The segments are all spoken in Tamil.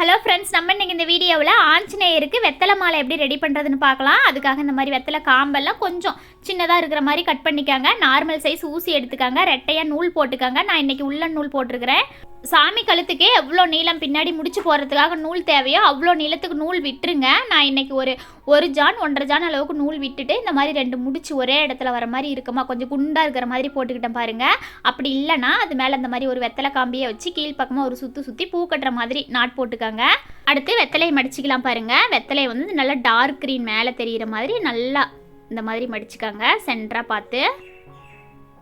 ஹலோ ஃப்ரெண்ட்ஸ் நம்ம இன்னைக்கு இந்த வீடியோவில் ஆஞ்சநேயருக்கு வெத்தலை மாலை எப்படி ரெடி பண்ணுறதுன்னு பார்க்கலாம். அதுக்காக இந்த மாதிரி வெத்தலை காம்பெல்லாம் கொஞ்சம் சின்னதாக இருக்கிற மாதிரி கட் பண்ணிக்காங்க. நார்மல் சைஸ் ஊசி எடுத்துக்காங்க. ரெட்டையாக நூல் போட்டுக்காங்க. நான் இன்றைக்கி உள்ள நூல் போட்டிருக்கிறேன். சாமி கழுத்துக்கே எவ்வளோ நீளம் பின்னாடி முடிச்சு போகிறதுக்காக நூல் தேவையோ அவ்வளோ நீளத்துக்கு நூல் விட்டுருங்க. நான் இன்னைக்கு ஒரு ஒரு ஜான் ஒன்றரை ஜான் அளவுக்கு நூல் விட்டுட்டு இந்த மாதிரி ரெண்டு முடிச்சு ஒரே இடத்துல வர மாதிரி இருக்குமா? கொஞ்சம் குண்டாக இருக்கிற மாதிரி போட்டுக்கிட்டேன் பாருங்கள் அப்படி இல்லைன்னா அது மேலே இந்த மாதிரி ஒரு வெத்தலை காம்பியை வச்சு கீழ்ப்பக்கமாக ஒரு சுற்றி சுற்றி பூ கட்டுற மாதிரி நாட் போட்டுக்காங்க. அடுத்து வெத்தலையை மடிச்சிக்கலாம் பாருங்கள் வெத்தலையை வந்து நல்லா டார்க் க்ரீன் மேலே தெரியிற மாதிரி நல்லா இந்த மாதிரி மடிச்சுக்காங்க. சென்டராக பார்த்து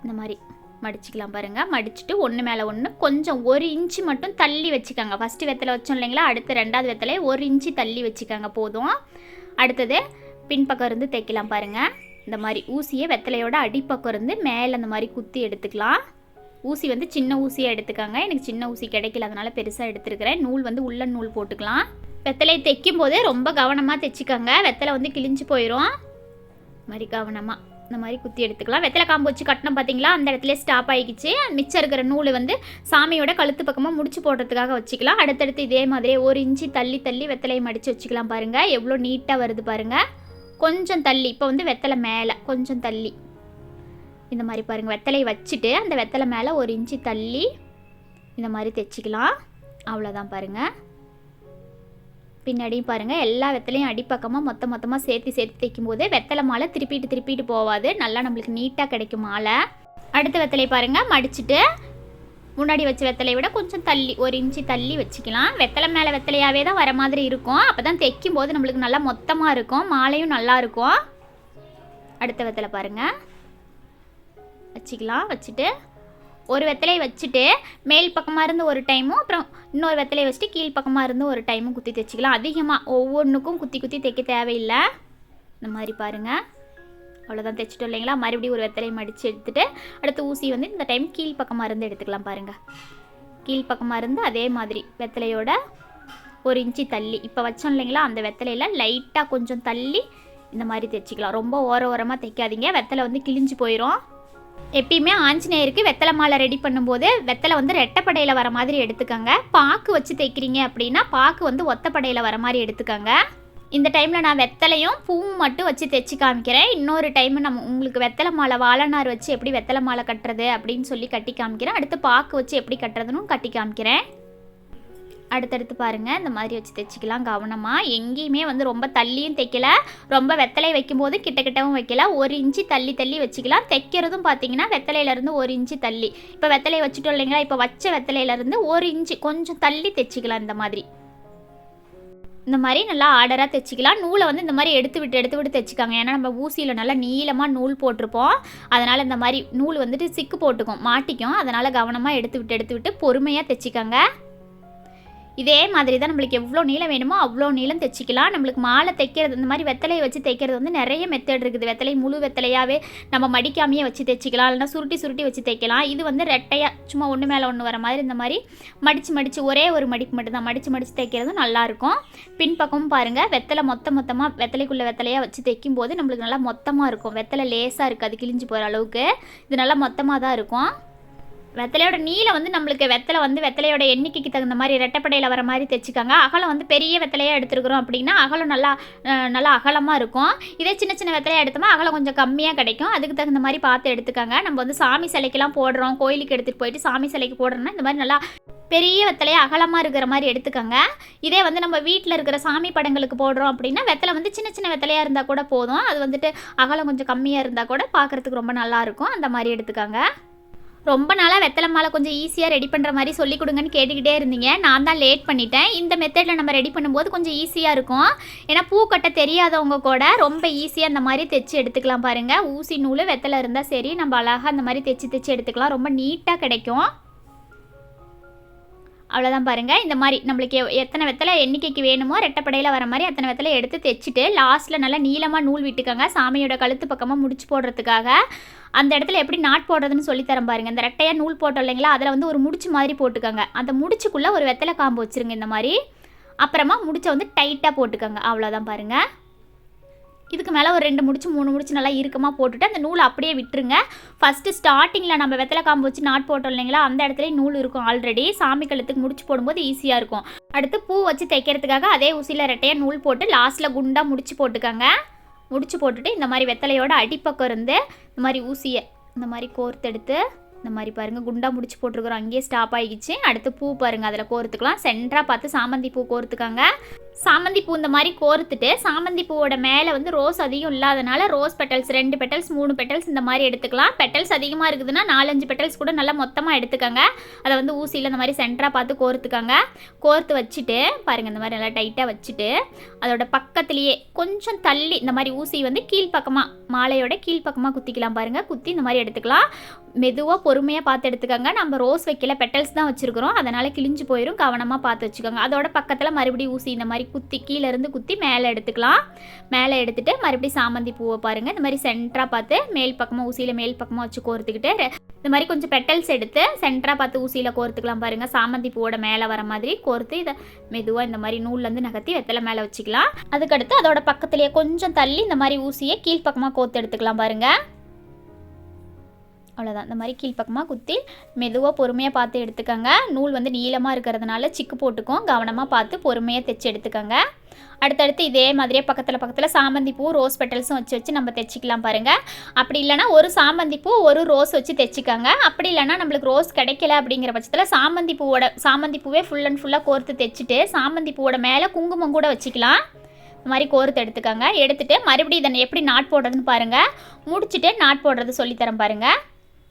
இந்த மாதிரி மடிச்சுக்கலாம் பாருங்கள் மடிச்சுட்டு ஒன்று மேலே ஒன்று கொஞ்சம் ஒரு இன்ச்சு மட்டும் தள்ளி வச்சுக்கோங்க. ஃபஸ்ட்டு வெத்தலை வச்சோம் இல்லைங்களா? அடுத்து ரெண்டாவது வெத்தலையை ஒரு இன்ச்சு தள்ளி வச்சுக்கோங்க போதும். அடுத்தது பின்பக்கம் இருந்து தைக்கலாம் பாருங்கள் இந்த மாதிரி ஊசியை வெத்தலையோட அடிப்பக்கம் இருந்து மேலே அந்த மாதிரி குத்தி எடுத்துக்கலாம். ஊசி வந்து சின்ன ஊசியாக எடுத்துக்கோங்க. எனக்கு சின்ன ஊசி கிடைக்கல அதனால் பெருசாக எடுத்துருக்கிறேன். நூல் வந்து உள்ள நூல் போட்டுக்கலாம். வெத்தலையை தைக்கும் போதே ரொம்ப கவனமாக தைச்சிக்கோங்க வெத்தலை வந்து கிழிஞ்சு போயிடும் மாதிரி கவனமாக இந்த மாதிரி குத்தி எடுத்துக்கலாம். வெத்தலை காம்பு வச்சு கட்டணும் பார்த்தீங்களா அந்த இடத்துல ஸ்டாப் ஆகிக்கிச்சு மிச்சம் இருக்கிற நூலை வந்து சாமியோட கழுத்து பக்கமாக முடிச்சு போடுறதுக்காக வச்சுக்கலாம். அடுத்தடுத்து இதே மாதிரியே ஒரு இன்ச்சு தள்ளி தள்ளி வெத்தலையை மடித்து வச்சுக்கலாம் பாருங்கள் எவ்வளோ நீட்டாக வருது பாருங்கள் கொஞ்சம் தள்ளி இப்போ வந்து வெத்தலை மேலே கொஞ்சம் தள்ளி. இந்த மாதிரி பாருங்கள் வெத்தலையை வச்சுட்டு அந்த வெத்தலை மேலே ஒரு இன்ச்சு தள்ளி இந்த மாதிரி தைச்சிக்கலாம் அவ்வளோதான் பாருங்கள் பின்னாடியும் பாருங்கள் எல்லா வெத்தலையும் அடிப்பக்கமாக மொத்த மொத்தமாக சேர்த்து சேர்த்து தைக்கும் போது வெத்தலை மாலை திருப்பிட்டு திருப்பிட்டு போகாது நல்லா நம்மளுக்கு நீட்டாக கிடைக்கும் மாலை. அடுத்த வெத்தலையை பாருங்கள் மடிச்சுட்டு முன்னாடி வச்ச வெத்தலையை விட கொஞ்சம் தள்ளி ஒரு இன்ச்சு தள்ளி வச்சுக்கலாம். வெத்தலை மேலே வெத்தலையாகவே தான் வர மாதிரி இருக்கும். அப்போ தான் தைக்கும் போது நம்மளுக்கு நல்லா மொத்தமாக இருக்கும். மாலையும் நல்லா இருக்கும். அடுத்த வெத்தலை பாருங்கள் வச்சுக்கலாம் வச்சுட்டு ஒரு வெத்தலையை வச்சுட்டு மேல் பக்கமாக இருந்து ஒரு டைமும் அப்புறம் இன்னொரு வெத்தலையை வச்சுட்டு கீழ் பக்கமாக இருந்து ஒரு டைமும் குத்தி தைச்சிக்கலாம் அதிகமாக ஒவ்வொன்றுக்கும் குத்தி குத்தி தைக்க தேவையில்லை. இந்த மாதிரி பாருங்கள் அவ்வளோதான் தைச்சிட்டோம் இல்லைங்களா? மறுபடியும் ஒரு வெத்தலையை மடித்து எடுத்துகிட்டு அடுத்து ஊசி வந்து இந்த டைம் கீழ் பக்கமாக இருந்து எடுத்துக்கலாம் பாருங்கள் கீழ் பக்கமாக இருந்து அதே மாதிரி வெத்தலையோட ஒரு இன்ச்சு தள்ளி. இப்போ வச்சோம் இல்லைங்களா? அந்த வெத்தலையில் லைட்டாக கொஞ்சம் தள்ளி இந்த மாதிரி தைச்சிக்கலாம் ரொம்ப ஓர ஓரமாக தைக்காதீங்க வெத்தலை வந்து கிழிஞ்சு போயிடும் எப்பயுமே ஆஞ்சநேயருக்கு வெத்தலை மாலை ரெடி பண்ணும்போது வெத்தலை வந்து ரெட்டைப்படையில் வர மாதிரி எடுத்துக்கோங்க. பாக்கு வச்சு தைக்கிறீங்க அப்படின்னா பாக்கு வந்து ஒத்தப்படையில் வர மாதிரி எடுத்துக்கோங்க. இந்த டைமில் நான் வெத்தலையும் பூவும் மட்டும் வச்சு தைச்சி காமிக்கிறேன். இன்னொரு டைம் நம்ம உங்களுக்கு வெத்தலை மாலை வாழைநார் வச்சு எப்படி வெத்தலை மாலை கட்டுறது அப்படின்னு சொல்லி கட்டி காமிக்கிறேன். அடுத்து பாக்கு வச்சு எப்படி கட்டுறதுன்னு கட்டி காமிக்கிறேன். அடுத்தடுத்து பாருங்கள் இந்த மாதிரி வச்சு தைச்சிக்கலாம் கவனமாக எங்கேயுமே வந்து ரொம்ப தள்ளியும் தைக்கல. ரொம்ப வெத்தலை வைக்கும்போது கிட்ட கிட்டவும் வைக்கல. ஒரு இன்ச்சு தள்ளி தள்ளி வச்சுக்கலாம். தைக்கிறதும் பார்த்தீங்கன்னா வெத்தலையிலேருந்து ஒரு இன்ச்சு தள்ளி. இப்போ வெத்தலையை வச்சுட்டோம் இல்லைங்களா? இப்போ வச்ச வெத்தலையிலேருந்து ஒரு இன்ச்சு கொஞ்சம் தள்ளி தைச்சிக்கலாம் இந்த மாதிரி. இந்த மாதிரி நல்லா ஆர்டராக தைச்சிக்கலாம். நூலை வந்து இந்த மாதிரி எடுத்து விட்டு எடுத்து விட்டு தைச்சிக்காங்க. ஏன்னா நம்ம ஊசியில் நல்லா நீளமாக நூல் போட்டிருப்போம். அதனால் இந்த மாதிரி நூல் வந்துட்டு சிக்கு போட்டுக்கும் மாட்டிக்கும். அதனால் கவனமாக எடுத்து விட்டு எடுத்து விட்டு பொறுமையாக தைச்சிக்கோங்க. இதே மாதிரி தான் நம்மளுக்கு எவ்வளோ நீளம் வேணுமோ அவ்வளோ நீளம் தைச்சிக்கலாம். நம்மளுக்கு மாலை தைக்கிறது இந்த மாதிரி வெத்தலையை வச்சு தைக்கிறது வந்து நிறைய மெத்தட் இருக்குது. வெத்தலை முழு வெத்தலையாகவே நம்ம மடிக்காமையே வச்சு தைச்சிக்கலாம். இல்லைனா சுருட்டி சுருட்டி வச்சு தைக்கலாம். இது வந்து ரெட்டையாக சும்மா ஒன்று மேலே ஒன்று வர மாதிரி இந்த மாதிரி மடித்து மடித்து ஒரே ஒரு மடிப்பு மட்டும்தான். மடித்து மடித்து தைக்கிறதும் நல்லாயிருக்கும். பின்பக்கமும் பாருங்கள் வெத்தலை மொத்த மொத்தமாக வெத்தலைக்குள்ளே வெத்தலையாக வச்சு தைக்கும் போது நம்மளுக்கு நல்லா மொத்தமாக இருக்கும். வெத்தலை லேசாக இருக்காது கிழிஞ்சு போகிற அளவுக்கு. இது நல்லா மொத்தமாக தான் இருக்கும். வெத்தலையோட நீளம் வந்து நம்மளுக்கு வெத்தலை வந்து வெத்தலையோட எண்ணிக்கைக்கு தகுந்த மாதிரி ரெட்டப்படையில் வர மாதிரி தைச்சிக்காங்க. அகலம் வந்து பெரிய வெத்தலையாக எடுத்துருக்குறோம் அப்படின்னா அகலம் நல்லா நல்லா அகலமாக இருக்கும். இதே சின்ன சின்ன வெத்தலையாக எடுத்தோம்னா அகலம் கொஞ்சம் கம்மியாக கிடைக்கும். அதுக்கு தகுந்த மாதிரி பார்த்து எடுத்துக்கோங்க. நம்ம வந்து சாமி சிலைக்கெல்லாம் போடுறோம். கோயிலுக்கு எடுத்துகிட்டு போயிட்டு சாமி சிலைக்கு போடுறோம்னா இந்த மாதிரி நல்லா பெரிய வெத்தலையை அகலமாக இருக்கிற மாதிரி எடுத்துக்கோங்க. இதே வந்து நம்ம வீட்டில் இருக்கிற சாமி படங்களுக்கு போடுறோம் அப்படின்னா வெத்தலை வந்து சின்ன சின்ன வெத்தலையாக இருந்தால் கூட போதும். அது வந்துட்டு அகலம் கொஞ்சம் கம்மியாக இருந்தால் கூட பார்க்குறதுக்கு ரொம்ப நல்லாயிருக்கும் அந்த மாதிரி எடுத்துக்கோங்க. ரொம்ப நாளாக வெத்தலை மாலை கொஞ்சம் ஈஸியாக ரெடி பண்ணுற மாதிரி சொல்லி கொடுங்கன்னு கேட்டுக்கிட்டே இருந்தீங்க. நான் தான் லேட் பண்ணிட்டேன். இந்த மெத்தடில் நம்ம ரெடி பண்ணும்போது கொஞ்சம் ஈஸியாக இருக்கும். ஏன்னா பூ கட்ட தெரியாதவங்க கூட ரொம்ப ஈஸியாக அந்த மாதிரி தைச்சி எடுத்துக்கலாம் பாருங்கள் ஊசி நூல் வெத்தலை இருந்தால் சரி நம்ம அழகாக அந்த மாதிரி தைச்சி தைச்சி எடுத்துக்கலாம். ரொம்ப நீட்டாக கிடைக்கும். அவ்வளோதான் பாருங்கள் இந்த மாதிரி நம்மளுக்கு எத்தனை வெத்தலை எண்ணிக்கைக்கு வேணுமோ ரெட்டப்படையில் வர மாதிரி அத்தனை வெத்தலை எடுத்து தைச்சிட்டு லாஸ்ட்டில் நல்லா நீளமாக நூல் விட்டுக்கோங்க. சாமியோட கழுத்து பக்கமாக முடிச்சு போடுறதுக்காக. அந்த இடத்துல எப்படி நாட் போடுறதுன்னு சொல்லித்தரேன் பாருங்கள் இந்த ரெட்டையாக நூல் போட்டோம் இல்லைங்களா? அதில் வந்து ஒரு முடிச்சு மாதிரி போட்டுக்கோங்க. அந்த முடிச்சுக்குள்ளே ஒரு வெத்தலை காம்பு வச்சுருங்க இந்த மாதிரி. அப்புறமா முடிச்ச வந்து டைட்டாக போட்டுக்கோங்க. அவ்வளோதான் பாருங்கள் இதுக்கு மேலே ஒரு ரெண்டு முடிச்சு மூணு முடிச்சு நல்லா இறுக்கமாக போட்டுட்டு அந்த நூலை அப்படியே விட்டுருங்க. ஃபஸ்ட்டு ஸ்டார்டிங்கில் நம்ம வெத்தலை காம்பு வச்சு நாட் போட்டோம் இல்லைங்களா அந்த இடத்துல நூல் இருக்கும் ஆல்ரெடி சாமி கழுத்துக்கு முடிச்சு போடும்போது ஈஸியாக இருக்கும். அடுத்து பூ வச்சு தைக்கிறதுக்காக அதே ஊசியில் ரெட்டையாக நூல் போட்டு லாஸ்ட்டில் குண்டாக முடிச்சு போட்டுக்கோங்க. முடிச்சு போட்டுட்டு இந்த மாதிரி வெத்தலையோட அடிப்பக்கம் இருந்து இந்த மாதிரி ஊசியை இந்த மாதிரி கோர்த்தெடுத்து இந்த மாதிரி பாருங்கள் குண்டா முடிச்சு போட்டிருக்கிறோம். அங்கேயே ஸ்டாப் ஆகிடுச்சு. அடுத்து பூ பாருங்கள் அதில் கோர்த்துக்கலாம். சென்டராக பார்த்து சாமந்தி பூ கோர்த்துக்காங்க. சாமந்தி பூ இந்த மாதிரி கோர்த்துட்டு சாமந்தி பூவோட மேலே வந்து ரோஸ் அதிகம் இல்லாதனால ரோஸ் பெட்டல்ஸ் ரெண்டு பெட்டல்ஸ் மூணு பெட்டல்ஸ் இந்த மாதிரி எடுத்துக்கலாம். பெட்டல்ஸ் அதிகமாக இருக்குதுன்னா நாலஞ்சு பெட்டல்ஸ் கூட நல்லா மொத்தமாக எடுத்துக்கோங்க. அதை வந்து ஊசியில் இந்த மாதிரி சென்டராக பார்த்து கோர்த்துக்கோங்க. கோர்த்து வச்சுட்டு பாருங்கள் இந்த மாதிரி நல்லா டைட்டாக வச்சுட்டு அதோட பக்கத்துலேயே கொஞ்சம் தள்ளி இந்த மாதிரி ஊசி வந்து கீழ்ப்பக்கமாக மாலையோட கீழ்ப்பக்கமாக குத்திக்கலாம் பாருங்கள் குத்தி இந்த மாதிரி எடுத்துக்கலாம். மெதுவாக பொறுமையாக பார்த்து எடுத்துக்கோங்க. நம்ம ரோஸ் வைக்கல பெட்டல்ஸ் தான் வச்சுருக்கிறோம். அதனால் கிழிஞ்சு போயிடும் கவனமாக பார்த்து வச்சுக்கோங்க. அதோட பக்கத்தில் மறுபடியும் ஊசி இந்த மாதிரி குத்தி கீழேருந்து குத்தி மேலே எடுத்துக்கலாம். மேலே எடுத்துகிட்டு மறுபடியும் சாமந்தி பூவை பாருங்கள் இந்த மாதிரி சென்டராக பார்த்து மேல் பக்கமாக ஊசியில் மேல் பக்கமாக வச்சு கோர்த்துக்கிட்டு இந்த மாதிரி கொஞ்சம் பெட்டல்ஸ் எடுத்து சென்டராக பார்த்து ஊசியில் கோர்த்துக்கலாம் பாருங்கள் சாமந்தி பூவோட மேலே வர மாதிரி கோர்த்து இதை மெதுவாக இந்த மாதிரி நூல்லேருந்து நகர்த்தி வெத்தலை மேலே வச்சுக்கலாம். அதுக்கடுத்து அதோட பக்கத்துலேயே கொஞ்சம் தள்ளி இந்த மாதிரி ஊசியை கீழ்ப்பக்கமாக கோர்த்து எடுத்துக்கலாம் பாருங்கள் அவ்வளோதான் இந்த மாதிரி கீழ்ப்பக்கமாக குத்தி மெதுவாக பொறுமையாக பார்த்து எடுத்துக்கோங்க. நூல் வந்து நீளமாக இருக்கிறதுனால சிக்கு போட்டுக்கும். கவனமாக பார்த்து பொறுமையாக தைச்சு எடுத்துக்கோங்க. அடுத்தடுத்து இதே மாதிரியே பக்கத்தில் பக்கத்தில் சாமந்தி பூ ரோஸ் பெட்டல்ஸும் வச்சு வச்சு நம்ம தைச்சிக்கலாம் பாருங்கள் அப்படி இல்லைனா ஒரு சாமந்தி பூ ஒரு ரோஸ் வச்சு தைச்சிக்கோங்க. அப்படி இல்லைனா நம்மளுக்கு ரோஸ் கிடைக்கல அப்படிங்கிற பட்சத்தில் சாமந்தி பூவோட சாமந்தி பூவே ஃபுல் அண்ட் ஃபுல்லாக கோர்த்து தைச்சிட்டு சாமந்தி பூவோட மேலே குங்குமம் கூட வச்சுக்கலாம். இந்த மாதிரி கோர்த்து எடுத்துக்கோங்க. எடுத்துகிட்டு மறுபடியும் இதை எப்படி நாட் போடுறதுன்னு பாருங்கள் முடிச்சுட்டு நாட் போடுறது சொல்லித்தரம் பாருங்கள்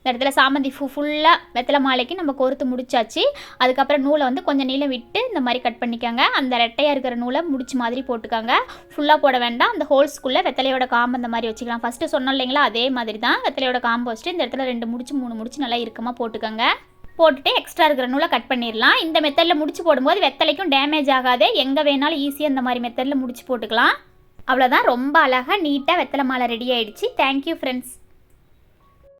இந்த இடத்துல சாமந்தி பூ ஃபுல்லாக வெத்தலை மாலைக்கு நம்ம கோர்த்து முடிச்சாச்சு. அதுக்கப்புறம் நூலை வந்து கொஞ்சம் நீளம் விட்டு இந்த மாதிரி கட் பண்ணிக்கோங்க. அந்த ரெட்டையாக இருக்கிற நூலை முடிச்சு மாதிரி போட்டுக்கோங்க. ஃபுல்லாக போட வேண்டாம். அந்த ஹோல்ஸ்குள்ளே வெத்தலையோட காம்பு அந்த மாதிரி வச்சுக்கலாம். ஃபஸ்ட்டு சொன்னோம் இல்லைங்களா அதே மாதிரி தான் வெத்தலையோட காம்பு வச்சுட்டு இந்த இடத்துல ரெண்டு முடிச்சு மூணு முடிச்சு நல்லா இறுக்கமாக போட்டுக்கோங்க. போட்டுட்டு எக்ஸ்ட்ரா இருக்கிற நூலை கட் பண்ணிடலாம். இந்த மெத்தடில் முடிச்சு போடும்போது வெத்தலைக்கும் டேமேஜ் ஆகாது. எங்கே வேணாலும் ஈஸியாக இந்த மாதிரி மெத்தடில் முடிச்சு போட்டுக்கலாம். அவ்வளோதான் ரொம்ப அழகாக நீட்டாக வெத்தலை மாலை ரெடி ஆகிடுச்சு தேங்க்யூ ஃப்ரெண்ட்ஸ்